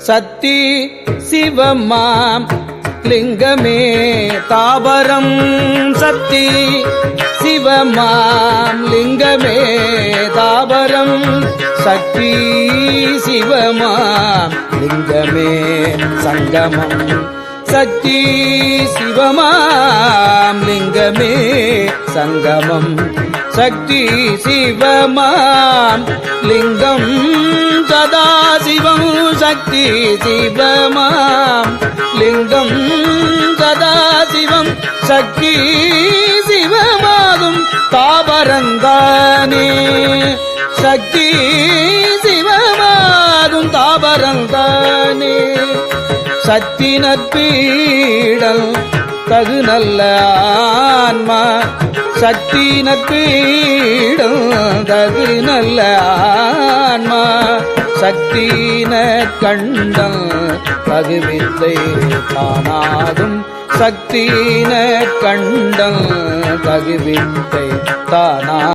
சக்தி சிவமாம். லிங்கமே தாபரம் சக்தி சிவமாம். லிங்கமே தாபரம் சக்தி சிவமாம். லிங்கமே சங்கமம். சக்தி சிவமாம். லிங்கமே சங்கமம். சக்தி சிவமாம். லிங்கம் சதாசிவம் சக்தி சிவமாம். லிங்கம் சதாசிவம் சக்தி சிவமாகும். தாபரந்தானே சக்தி சிவமாகும். தாபரந்தானே சக்தி நற்பீடல் தகு நல்ல ஆன்மா. சக்தி நற்பீ சக்தின கண்டம் தகுவித்தை தானாகும். சக்தின கண்டம் தகுவித்தை தானா